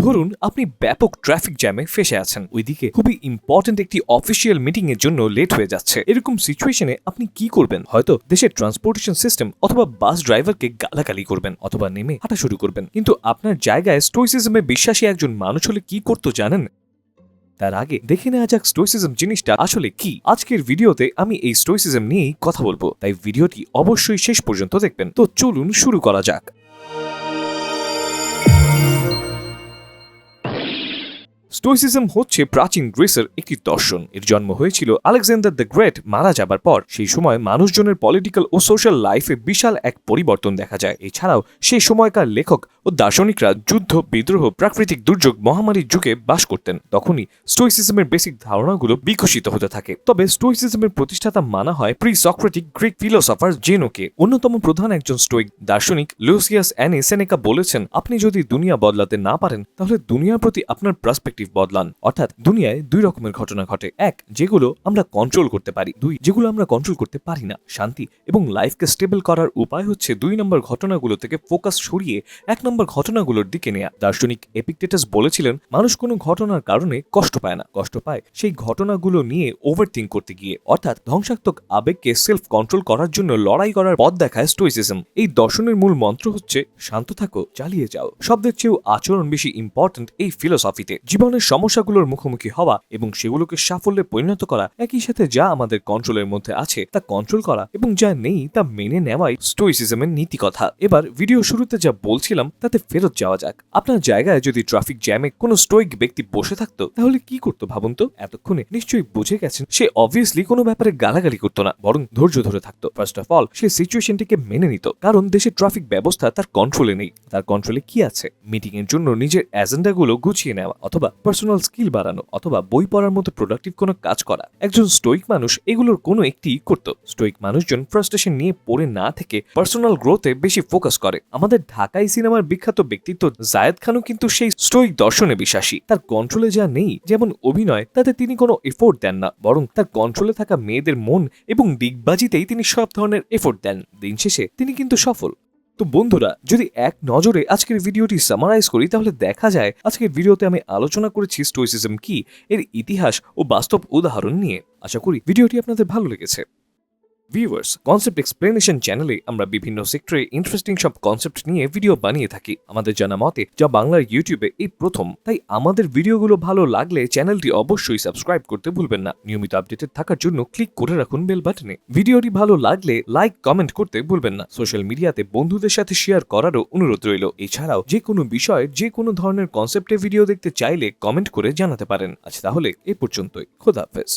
ধরুন, আপনি ব্যাপক ট্রাফিক জ্যামে ফেসে আছেন। ওইদিকে খুবই ইম্পর্ট্যান্ট একটি অফিসিয়াল মিটিং এর জন্য লেট হয়ে যাচ্ছে। এরকম সিচুয়েশনে আপনি কি করবেন? হয়তো দেশের ট্রান্সপোর্টেশন সিস্টেম অথবা বাস ড্রাইভারকে গালাগালি করবেন অথবা নেমে হাঁটা শুরু করবেন। কিন্তু আপনার জায়গায় স্টোইসিজমে বিশ্বাসী একজন মানুষ হলে কি করতো জানেন? তার আগে দেখে নেওয়া যাক স্টোইসিজম জিনিসটা আসলে কি। আজকের ভিডিওতে আমি এই স্টোইসিজম নিয়েই কথা বলব। তাই ভিডিওটি অবশ্যই শেষ পর্যন্ত দেখবেন। তো চলুন শুরু করা যাক। স্টোইসিজম হচ্ছে প্রাচীন গ্রিসের একটি দর্শন। এর জন্ম হয়েছিল আলেকজান্ডার দ্য গ্রেট মারা যাবার পর। সেই সময় মানুষজনের পলিটিক্যাল ও সোশ্যাল লাইফে বিশাল এক পরিবর্তন দেখা যায়। এছাড়াও সেই সময়কার লেখক ও দার্শনিকরা যুদ্ধ, বিদ্রোহ, প্রাকৃতিক দুর্যোগ, মহামারীর যুগে বাস করতেন। তখনই স্টোইসিজমের বেসিক ধারণাগুলো বিকশিত হতে থাকে। তবে স্টোইসিজমের প্রতিষ্ঠাতা মানা হয় প্রি সক্রেটিক গ্রিক ফিলোসফার জেনোকে অন্যতম প্রধান একজন স্টোইক দার্শনিক লুসিয়াস অ্যানি সেনেকা বলেছেন, আপনি যদি দুনিয়া বদলাতে না পারেন, তাহলে দুনিয়ার প্রতি আপনার পার্সপেক্টিভ বদলান। অর্থাৎ দুনিয়ায় দুই রকমের ঘটনা ঘটে। এক, যেগুলো আমরা কন্ট্রোল করতে পারি। দুই, যেগুলো আমরা কন্ট্রোল করতে পারি না। শান্তি এবং লাইফকে স্টেবল করার উপায় হচ্ছে দুই নম্বর ঘটনাগুলো থেকে ফোকাস সরিয়ে এক নম্বর ঘটনাগুলোর দিকে নেয়া। দার্শনিক এপিকটেটাস বলেছিলেন, মানুষ কোনো ঘটনার কারণে কষ্ট পায় না। কষ্ট পায় সেই ঘটনাগুলো নিয়ে ওভার করতে গিয়ে। অর্থাৎ ধ্বংসাত্মক আবেগকে সেলফ কন্ট্রোল করার জন্য লড়াই করার পথ দেখায় স্টোইসিজম এই দর্শনের মূল মন্ত্র হচ্ছে, শান্ত থাকো, চালিয়ে যাও। শব্দের চেয়েও আচরণ বেশি ইম্পর্ট্যান্ট এই ফিলোসফিতে জীবনের সমস্যাগুলোর মুখোমুখি হওয়া এবং সেগুলোকে সাফল্যে পরিণত করা একই সাথে যা আমাদের কন্ট্রোলের মধ্যে আছে তা কন্ট্রোল করা এবং যা নেই তা মেনে নেওয়াই স্টোইসিজমের নীতি কথা এবার ভিডিও শুরুতে যা বলছিলাম তাতে ফেরত যাওয়া যাক। আপনার জায়গায় যদি ট্রাফিক জ্যামে কোনো স্টোইক ব্যক্তি বসে থাকতো, তাহলে কি করতো ভাবুন তো? এতক্ষণে নিশ্চয়ই বুঝে গেছেন, সে অবভিয়াসলি কোনো ব্যাপারে গালাগালি করতো না, বরং ধৈর্য ধরে থাকতো। ফার্স্ট অফ অল সে সিচুয়েশনটিকে মেনে নিত, কারণ দেশের ট্রাফিক ব্যবস্থা তার কন্ট্রোলে নেই। তার কন্ট্রোলে কি আছে? মিটিং এর জন্য নিজের এজেন্ডাগুলো গুছিয়ে নেওয়া অথবা পার্সোনাল স্কিল বাড়ানো অথবা বই পড়ার মতো প্রোডাক্টিভ কোনো কাজ করা। একজন স্টোইক মানুষ এগুলোর কোনো একটি করত। স্টোইক মানুষজন ফ্রাস্ট্রেশন নিয়ে পড়ে না থেকে পার্সোনাল গ্রোথে বেশি ফোকাস করে। আমাদের ঢাকাই সিনেমার বিখ্যাত ব্যক্তিত্ব জায়েদ খানও কিন্তু সেই স্টোইক দর্শনে বিশ্বাসী। তার কন্ট্রোলে যা নেই, যেমন অভিনয়, তাতে তিনি কোনো এফোর্ট দেন না। বরং তার কন্ট্রোলে থাকা মেয়েদের মন এবং ডিগবাজিতেই তিনি সব ধরনের এফোর্ট দেন। দিন শেষে তিনি কিন্তু সফল। তো বন্ধুরা, যদি এক নজরে আজকের ভিডিওটি সামারাইজ করি, তাহলে দেখা যায় আজকের ভিডিওতে আমি আলোচনা করেছি স্টোইসিজম কি, এর ইতিহাস ও বাস্তব উদাহরণ নিয়ে। আশা করি ভিডিওটি আপনাদের ভালো লেগেছে। ভিউয়ার্স কনসেপ্ট এক্সপ্লেনেশন চ্যানেলে আমরা বিভিন্ন সেক্টরে ইন্টারেস্টিং সব কনসেপ্ট নিয়ে ভিডিও বানিয়ে থাকি। আমাদের জানা মতে, যা বাংলার ইউটিউবে এই প্রথম। তাই আমাদের ভিডিওগুলো ভালো লাগলে চ্যানেলটি অবশ্যই সাবস্ক্রাইব করতে ভুলবেন না। নিয়মিত আপডেটেড থাকার জন্য ক্লিক করে রাখুন বেল বাটনে ভিডিওটি ভালো লাগলে লাইক কমেন্ট করতে ভুলবেন না। সোশ্যাল মিডিয়াতে বন্ধুদের সাথে শেয়ার করারও অনুরোধ রইল। এছাড়াও যে কোনো বিষয়ে, যে কোনো ধরনের কনসেপ্টে ভিডিও দেখতে চাইলে কমেন্ট করে জানাতে পারেন। আচ্ছা তাহলে এ পর্যন্তই। খোদা হাফেজ।